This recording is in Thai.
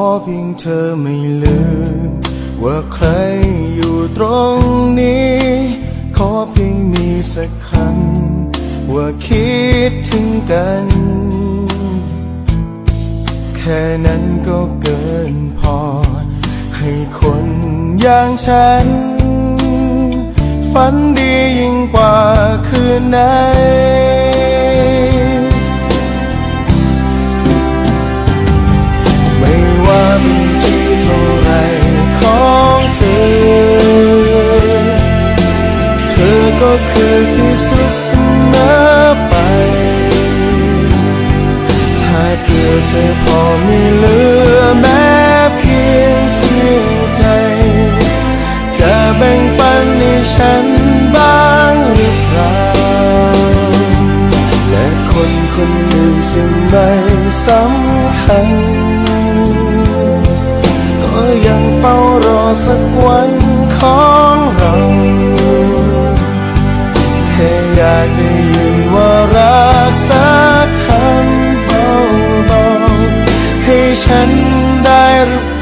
อเพียงเธอไม่ลืม ว่าใครอยู่ตรงนี้ ขอเพียงมีสักคำว่าคิดถึงกัน แค่นั้นก็เกินพอ ให้คนอย่างฉัน ฝันดียิ่งกว่าคืนไหน ก็คือที่สุดเสมอไป ถ้าเพื่อเธอพอมีเหลือแม้เพียงเสี้ยวใจ จะแบ่งปันให้ฉันบ้างหรือเปล่า และคนคนหนึ่งซึ่งไม่สำคัญ ก็ยังเฝ้ารอสักวันากได้ยินว่ารักสักคำเบาๆให้ฉันได้หรือ